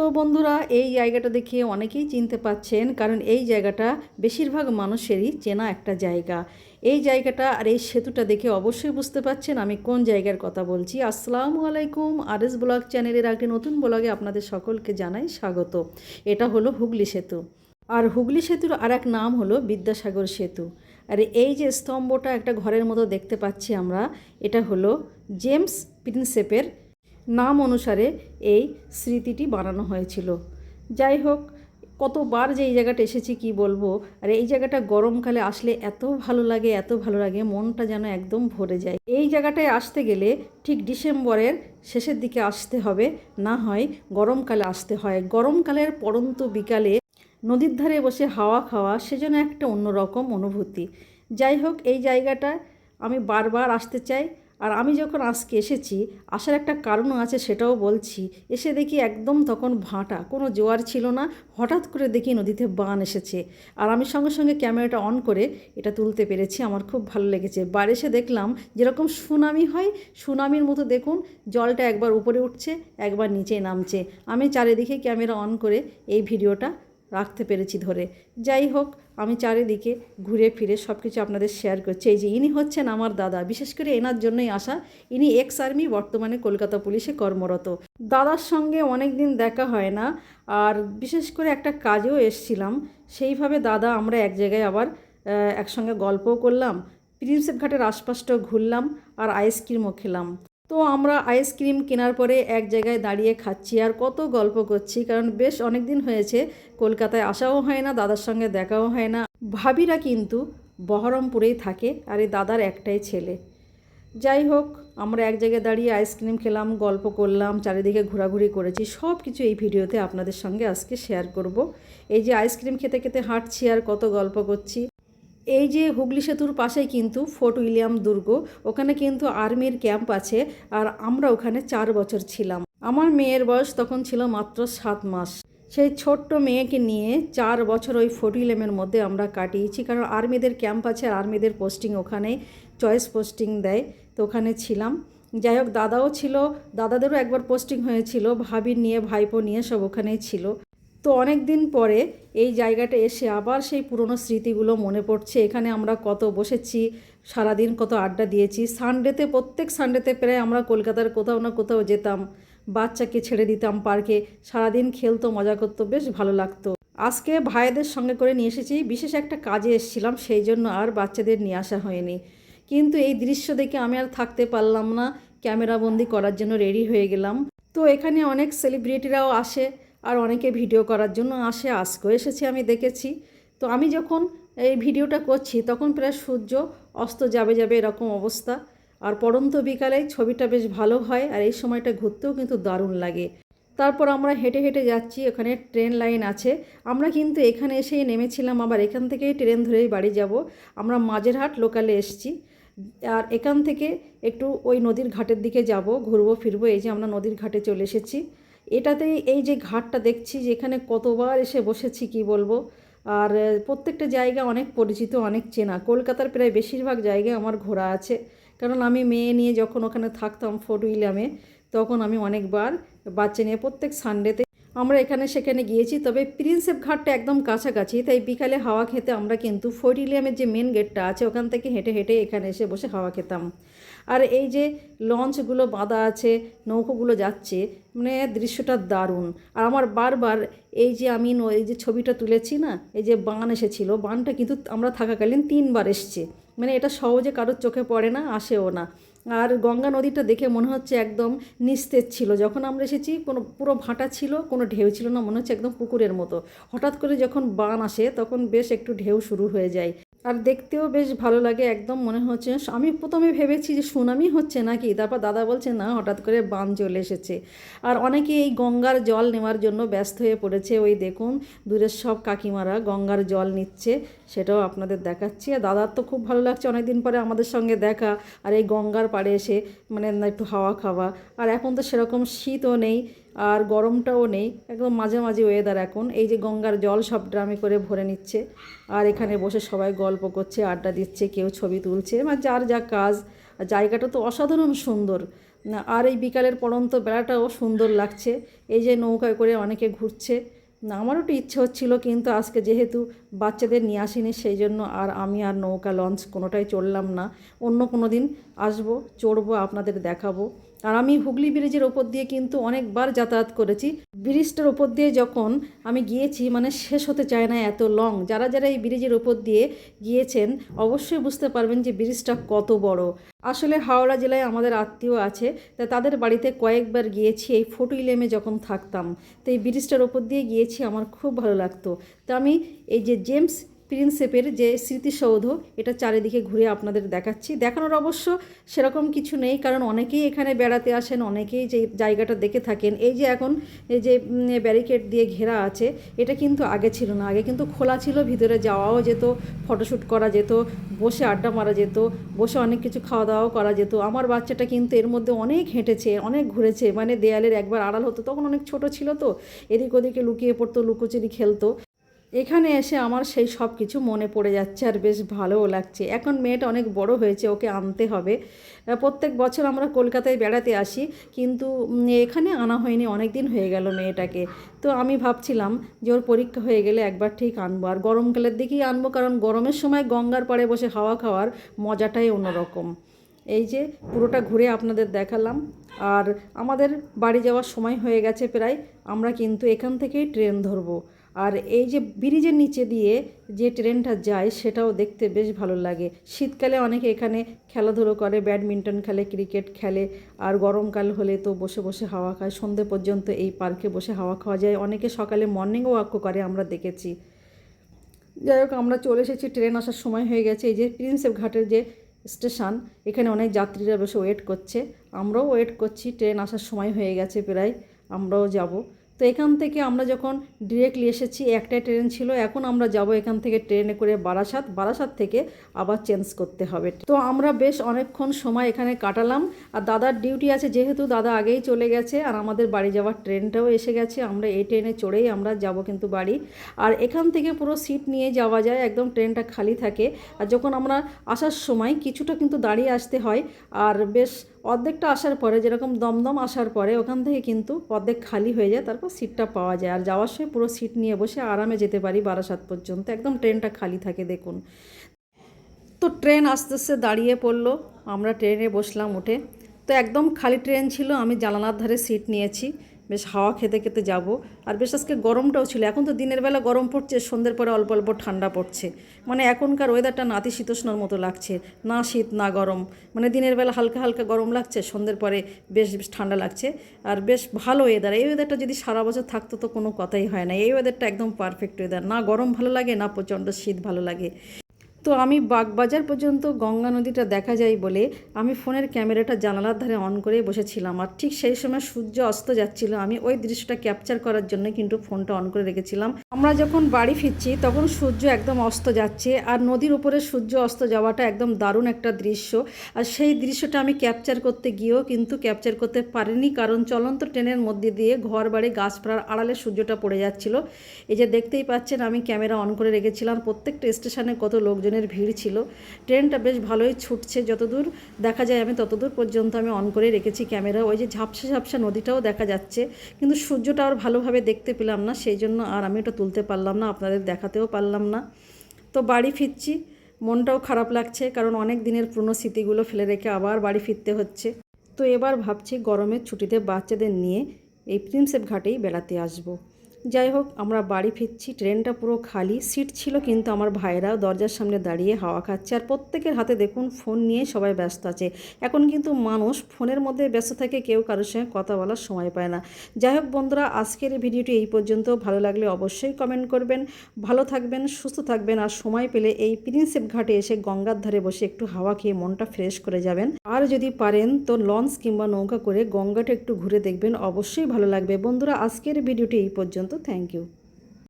তো বন্ধুরা, এই জায়গাটা দেখে অনেকেই চিনতে পাচ্ছেন, কারণ এই জায়গাটা বেশিরভাগ মানুষেরই চেনা একটা জায়গা। এই জায়গাটা আর এই সেতুটা দেখে অবশ্যই বুঝতে পাচ্ছেন আমি কোন জায়গার কথা বলছি। আসসালামু আলাইকুম আর এস ব্লগ চ্যানেলের একটি নতুন ব্লগে আপনাদের সকলকে জানাই স্বাগত। এটা হলো হুগলি সেতু। আর হুগলি সেতুর আর এক নাম হলো বিদ্যাসাগর সেতু। আর এই যে স্তম্ভটা একটা ঘরের মতো দেখতে পাচ্ছি আমরা, এটা হলো জেমস প্রিন্সেপের নাম অনুসারে এই স্মৃতিটি বানানো হয়েছিল। যাই হোক, কতবার যে এই জায়গাটা এসেছি কি বলব? আর এই জায়গাটা গরমকালে আসলে এত ভালো লাগে, এত ভালো লাগে, মনটা যেন একদম ভরে যায়। এই জায়গাটায় আসতে গেলে ঠিক ডিসেম্বরের শেষের দিকে আসতে হবে, না হয় গরমকালে আসতে হয়। গরমকালের পরন্ত বিকালে নদীর ধারে বসে হাওয়া খাওয়া সেজন্য একটা অন্যরকম অনুভূতি। যাই হোক, এই জায়গাটা আমি বারবার আসতে চাই। আর আমি যখন আজকে এসেছি, আসার একটা কারণও আছে সেটাও বলছি। এসে দেখি একদম তখন ভাঁটা, কোনো জোয়ার ছিল না, হঠাৎ করে দেখি নদীতে বান এসেছে। আর আমি সঙ্গে সঙ্গে ক্যামেরাটা অন করে এটা তুলতে পেরেছি, আমার খুব ভালো লেগেছে। বাইরে এসে দেখলাম যেরকম সুনামি হয়, সুনামির মতো দেখুন, জলটা একবার উপরে উঠছে, একবার নিচে নামছে। আমি চারিদিকে ক্যামেরা অন করে এই ভিডিওটা রাখতে পেরেছি ধরে। যাই হোক আমি চারিদিকে ঘুরে ফিরে সব কিছু আপনাদের শেয়ার করছি। এই যে ইনি হচ্ছেন আমার দাদা, বিশেষ করে এনার জন্যই আসা। ইনি এক্স আর্মি বর্তমানে কলকাতা পুলিশে কর্মরত। দাদার সঙ্গে অনেক দিন দেখা হয় না, আর বিশেষ করে একটা কাজেও এসছিলাম। সেইভাবে দাদা, আমরা এক জায়গায় আবার একসঙ্গে গল্পও করলাম। প্রিন্সেপ ঘাটের আশপাশটাও ঘুরলাম, আর আইসক্রিমও খেলাম। তো আমরা আইসক্রিম কেনার পরে এক জায়গায় দাঁড়িয়ে খাচ্ছি আর কত গল্প করছি, কারণ বেশ অনেক দিন হয়েছে, কলকাতায় আসাও হয় না, দাদার সঙ্গে দেখাও হয় না। ভাবিরা কিন্তু বহরমপুরেই থাকে, আর এই দাদার একটাই ছেলে। যাই হোক, আমরা এক জায়গায় দাঁড়িয়ে আইসক্রিম খেলাম, গল্প করলাম, চারিদিকে ঘোরাঘুরি করেছি সব কিছু এই ভিডিওতে আপনাদের সঙ্গে আজকে শেয়ার করব। এই যে আইসক্রিম খেতে খেতে হাঁটছি আর কত গল্প করছি। এই যে হুগলি সেতুর পাশেই কিন্তু ফোর্ট উইলিয়াম দুর্গ, ওখানে কিন্তু আর্মির ক্যাম্প আছে আর আমরা ওখানে চার বছর ছিলাম। আমার মেয়ের বয়স তখন ছিল মাত্র সাত মাস। সেই ছোট্ট মেয়েকে নিয়ে চার বছর ওই ফোর্ট উইলিয়ামের মধ্যে আমরা কাটিয়েছি, কারণ আর্মিদের ক্যাম্প আছে, আর আর্মিদের পোস্টিং ওখানে চয়েস পোস্টিং দেয়, তো ওখানে ছিলাম। যাই হোক, দাদাও ছিল, দাদাদেরও একবার পোস্টিং হয়েছিল, ভাবির নিয়ে, ভাইপো নিয়ে সব ওখানেই ছিল। তো অনেক দিন পরে এই জায়গাটা এসে আবার সেই পুরনো স্মৃতিগুলো মনে পড়ছে। এখানে আমরা কত বসেছি, সারাদিন কত আড্ডা দিয়েছি। সানডেতে প্রত্যেক সানডেতে প্রায় আমরা কলকাতার কোথাও না কোথাও যেতাম, বাচ্চাকে ছেড়ে দিতাম পার্কে। সারাদিন খেলতো, মজা করতো, বেশ ভালো লাগতো। আজকে ভাইদের সঙ্গে করে নিয়ে এসেছি, বিশেষ একটা কাজে এসেছিলাম, সেই জন্য আর বাচ্চাদের নিয়ে আসা হয়নি। কিন্তু এই দৃশ্য দেখে আমি আর থাকতে পারলাম না, ক্যামেরাবন্দি করার জন্য রেডি হয়ে গেলাম। তো এখানে অনেক সেলিব্রিটিরাও আসে আর অনেকে ভিডিও করার জন্য আসে, আজকেও এসেছি, আমি দেখেছি। তো আমি যখন এই ভিডিওটা করছি, তখন প্রায় সূর্য অস্ত যাবে যাবে এরকম অবস্থা। আর পড়ন্ত বিকালে ছবিটা বেশ ভালো হয় আর এই সময়টা ঘুরতেও কিন্তু দারুণ লাগে। তারপর আমরা হেঁটে হেঁটে যাচ্ছি ওখানে ট্রেন লাইন আছে। আমরা কিন্তু এখানে এসেই নেমেছিলাম, আবার এখান থেকেই ট্রেন ধরেই বাড়ি যাব। আমরা মাঝেরহাট লোকালে এসছি। আর এখান থেকে একটু ওই নদীর ঘাটের দিকে যাব, ঘুরবো, ফিরবো, এই যে আমরা নদীর ঘাটে চলে এসেছি। এটাতেই এই যে ঘাটটা দেখছি যেখানে কতবার এসে বসেছি, কি বলব? আর প্রত্যেকটা জায়গা অনেক পরিচিত, অনেক চেনা। কলকাতার প্রায় বেশিরভাগ জায়গায় আমার ঘোরা আছে। কারণ আমি মেয়ে নিয়ে যখন ওখানে থাকতাম ফোর্ট উইলিয়ামে, তখন আমি অনেকবার বাচ্চা নিয়ে প্রত্যেক সানডেতে আমরা এখানে সেখানে গিয়েছি, তবে প্রিন্সেপ ঘাটটা একদম কাছাকাছি, তাই বিকালে হাওয়া খেতে আমরা কিন্তু ফোর্ট উইলিয়ামের যে মেন গেটটা আছে, ওখান থেকে হেঁটে হেঁটে এখানে এসে বসে হাওয়া খেতাম। আর এই যে লঞ্চগুলো বাঁধা আছে, নৌকোগুলো যাচ্ছে মানে দৃশ্যটা দারুণ। আর আমার বারবার এই যে আমি এই যে ছবিটা তুলেছি না, এই যে বান এসেছিল, বানটা কিন্তু আমরা থাকাকালীন তিনবার এসছে। মানে এটা সহজে কারোর চোখে পড়ে না, আসেও না। আর গঙ্গা নদীটা দেখে মনে হচ্ছে একদম নিস্তেজ ছিল। যখন আমরা এসেছি, কোনো, পুরো ভাটা ছিল, কোনো ঢেউ ছিল না, মনে হচ্ছে একদম পুকুরের মতো। হঠাৎ করে যখন বান আসে, তখন বেশ একটু ঢেউ শুরু হয়ে যায়। আর দেখতেও বেশ ভালো লাগে, একদম মনে হচ্ছে আমি প্রথমে ভেবেছি যে সুনামি হচ্ছে নাকি, তারপর দাদা বলছে, না, হঠাৎ করে বান চলে এসেছে। আর অনেকে এই গঙ্গার জল নেওয়ার জন্য ব্যস্ত হয়ে পড়েছে, ওই দেখুন দূরের সব কাকিমারা গঙ্গার জল নিচ্ছে, সেটাও আপনাদের দেখাচ্ছি। আর দাদার তো খুব ভালো লাগছে অনেক দিন পরে আমাদের সঙ্গে দেখা, আর এই গঙ্গার পাড়ে এসে মানে একটু হাওয়া খাওয়া, আর এখন তো সেরকম শীতও নেই। আর গরমটাও নেই, একদম মাঝামাঝি ওয়েদার এখন। এই যে গঙ্গার জল সব ড্রামে করে ভরে নিচ্ছে। আর এখানে বসে সবাই গল্প করছে, আড্ডা দিচ্ছে, কেউ ছবি তুলছে। মানে যার যা কাজ জায়গাটা তো অসাধারণ সুন্দর। আর এই বিকালের পড়ন্ত বেড়াটাও সুন্দর লাগছে। এই যে নৌকায় করে অনেকে ঘুরছে। আমারও একটু ইচ্ছে হচ্ছিল, কিন্তু আজকে যেহেতু বাচ্চাদের নিয়ে আসিনি, সেই জন্য আর আমি আর নৌকা লঞ্চ কোনোটাই চড়লাম না। অন্য কোনো দিন আসব, চড়বো, আপনাদের দেখাবো। আর আমি হুগলি ব্রিজের ওপর দিয়ে কিন্তু অনেকবার যাতায়াত করেছি। ব্রিজটার ওপর দিয়ে যখন আমি গিয়েছি মানে শেষ হতে চায় না এত লং যারা যারা এই ব্রিজের ওপর দিয়ে গিয়েছেন, অবশ্যই বুঝতে পারবেন যে ব্রিজটা কত বড়। আসলে হাওড়া জেলায় আমাদের আত্মীয় আছে, তা তাদের বাড়িতে কয়েকবার গিয়েছি, এই ফোর্ট উইলিয়ামে যখন থাকতাম। তো এই ব্রিজটার ওপর দিয়ে গিয়েছি, আমার খুব ভালো লাগতো। তো আমি এই যে জেমস প্রিন্সেপের যে স্মৃতিসৌধ, এটা চারিদিকে ঘুরে আপনাদের দেখাচ্ছি। দেখানোর অবশ্য সেরকম কিছু নেই, কারণ অনেকেই এখানে বেড়াতে আসেন, অনেকেই যে জায়গাটা দেখে থাকেন। এই যে এখন এই যে ব্যারিকেড দিয়ে ঘেরা আছে, এটা কিন্তু আগে ছিল না। আগে কিন্তু খোলা ছিল, ভিতরে যাওয়াও যেত ফটোশ্যুট করা যেত, বসে আড্ডা মারা যেত, বসে অনেক কিছু খাওয়া দাওয়াও করা যেত। আমার বাচ্চাটা কিন্তু এর মধ্যে অনেক হেঁটেছে, অনেক ঘুরেছে। মানে দেয়ালের একবার আড়াল হতো, তখন অনেক ছোট ছিল তো, এদিক ওদিকে লুকিয়ে পড়তো, লুকোচুরি খেলতো। এখানে এসে আমার সেই সব কিছু মনে পড়ে যাচ্ছে আর বেশ ভালোও লাগছে। এখন মেয়েটা অনেক বড় হয়েছে, ওকে আনতে হবে। প্রত্যেক বছর আমরা কলকাতায় বেড়াতে আসি, কিন্তু এখানে আনা হয়নি অনেক দিন হয়ে গেল মেয়েটাকে। তো আমি ভাবছিলাম যে ওর পরীক্ষা হয়ে গেলে একবার ঠিক আনব, আর গরমকালের দিকেই আনব, কারণ গরমের সময় গঙ্গার পাড়ে বসে হাওয়া খাওয়ার মজাটাই অন্যরকম। এই যে, পুরোটা ঘুরে আপনাদের দেখালাম, আর আমাদের বাড়ি যাওয়ার সময় হয়ে গেছে প্রায়, আমরা কিন্তু এখান থেকেই ট্রেন ধরবো। আর এই যে ব্রিজের নিচে দিয়ে যে ট্রেনটা যায়, সেটাও দেখতে বেশ ভালো লাগে। শীতকালে অনেকে এখানে খেলাধুলো করে, ব্যাডমিন্টন খেলে, ক্রিকেট খেলে, আর গরমকাল হলে তো বসে বসে হাওয়া খায়। সন্ধে পর্যন্ত এই পার্কে বসে হাওয়া খাওয়া যায়। অনেকে সকালে মর্নিং ওয়াকও করে, আমরা দেখেছি। যাই হোক, আমরা চলে এসেছি। ট্রেন আসার সময় হয়ে গেছে। এই যে প্রিন্সেপ ঘাটের যে স্টেশন, এখানে অনেক যাত্রীরা বসে ওয়েট করছে। আমরাও ওয়েট করছি। ট্রেন আসার সময় হয়ে গেছে প্রায়। আমরাও যাব। তো এখান থেকে আমরা যখন ডিরেক্টলি এসেছি একটাই ট্রেন ছিল, এখন আমরা যাব এখান থেকে ট্রেনে করে বারাসাত। বারাসাত থেকে আবার চেঞ্জ করতে হবে। তো আমরা বেশ অনেকক্ষণ সময় এখানে কাটালাম। আর দাদার ডিউটি আছে, যেহেতু দাদা আগেই চলে গেছে, আর আমাদের বাড়ি যাওয়ার ট্রেনটাও এসে গেছে, আমরা এই ট্রেনে চড়েই আমরা যাব কিন্তু বাড়ি। আর এখান থেকে পুরো সিট নিয়ে যাওয়া যায়, একদম ট্রেনটা খালি থাকে। আর যখন আমরা আসার সময়, কিছুটা কিন্তু দাঁড়িয়ে আসতে হয়। আর বেশ অর্ধেকটা আসার পরে, যেরকম দমদম আসার পরে, ওখান থেকে কিন্তু অর্ধেক খালি হয়ে যায়, তারপর সিটটা পাওয়া যায়। আর যাওয়ার সময় পুরো সিট নিয়ে বসে আরামে যেতে পারি বারাসাত পর্যন্ত। একদম ট্রেনটা খালি থাকে, দেখুন। তো ট্রেন আস্তে আস্তে দাঁড়িয়ে পড়ল। আমরা ট্রেনে বসলাম উঠে। তো একদম খালি ট্রেন ছিল, আমি জানালার ধারে সিট নিয়েছি। বেশ হাওয়া খেতে খেতে যাব। আর বেশ আজকে গরমটাও ছিল। এখন তো দিনের বেলা গরম পড়ছে, সন্ধ্যের পরে অল্প অল্প ঠান্ডা পড়ছে। মানে এখনকার ওয়েদারটা নাতিশীতোষ্ণর মতো লাগছে। না শীত, না গরম। মানে দিনের বেলা হালকা হালকা গরম লাগছে, সন্ধ্যের পরে বেশ বেশ ঠান্ডা লাগছে। আর বেশ ভালো ওয়েদার এই ওয়েদারটা যদি সারা বছর থাকতো তো কোনো কথাই হয় না। এই ওয়েদারটা একদম পারফেক্ট ওয়েদার না গরম ভালো লাগে, না প্রচণ্ড শীত ভালো লাগে। তো আমি বাগবাজার পর্যন্ত গঙ্গা নদীটা দেখা যায় বলে আমি ফোনের ক্যামেরাটা জানালার ধারে অন করে বসেছিলাম। আর ঠিক সেই সময় সূর্য অস্ত যাচ্ছিল। আমি ওই দৃশ্যটা ক্যাপচার করার জন্য কিন্তু ফোনটা অন করে রেখেছিলাম। আমরা যখন বাড়ি ফিরছি তখন সূর্য একদম অস্ত যাচ্ছে আর নদীর উপরে সূর্য অস্ত যাওয়াটা একদম দারুণ একটা দৃশ্য। আর সেই দৃশ্যটা আমি ক্যাপচার করতে গিয়েও কিন্তু ক্যাপচার করতে পারিনি কারণ চলন্ত ট্রেনের মধ্যে দিয়ে ঘর বাড়ি গাছপাড়ার আড়ালে সূর্যটা পড়ে যাচ্ছিল। এই যে দেখতেই পাচ্ছেন আমি ক্যামেরা অন করে রেখেছিলাম। প্রত্যেকটা স্টেশনে কত লোকজন লোকজনের ভিড় ছিল। ট্রেনটা বেশ ভালোই ছুটছে, যতদূর দেখা যায় আমি ততদূর পর্যন্ত আমি অন করে রেখেছি ক্যামেরা। ওই যে ঝাপসা ঝাপসা নদীটাও দেখা যাচ্ছে, কিন্তু সূর্যটা আর ভালোভাবে দেখতে পেলাম না, সেই জন্য আর আমি ওটা তুলতে পারলাম না, আপনাদের দেখাতেও পারলাম না। তো বাড়ি ফিরছি, মনটাও খারাপ লাগছে, কারণ অনেক দিনের পুরনো স্মৃতিগুলো ফেলে রেখে আবার বাড়ি ফিরতে হচ্ছে। তো এবার ভাবছি গরমের ছুটিতে বাচ্চাদের নিয়ে এই প্রিন্সেপ ঘাটেই বেড়াতে আসব। যাই হোক, আমরা বাড়ি ফিরছি, ট্রেনটা পুরো খালি, সিট ছিল কিন্তু আমার ভাইরা দরজার সামনে দাঁড়িয়ে হাওয়া খাচ্ছে। আর প্রত্যেকের হাতে দেখুন, ফোন নিয়ে সবাই ব্যস্ত আছে। এখন কিন্তু মানুষ ফোনের মধ্যে ব্যস্ত থাকে, কেউ কারোর সঙ্গে কথা বলার সময় পায় না। যাই হোক বন্ধুরা, আজকের এই ভিডিওটি এই পর্যন্ত। ভালো লাগলে অবশ্যই কমেন্ট করবেন। ভালো থাকবেন, সুস্থ থাকবেন আর সময় পেলে এই প্রিন্সেপ ঘাটে এসে গঙ্গার ধারে বসে একটু হাওয়া খেয়ে মনটা ফ্রেশ করে যাবেন। আর যদি পারেন, তো লঞ্চ কিংবা নৌকা করে গঙ্গাটা একটু ঘুরে দেখবেন, অবশ্যই ভালো লাগবে। বন্ধুরা, আজকের ভিডিওটি এই পর্যন্ত। Thank you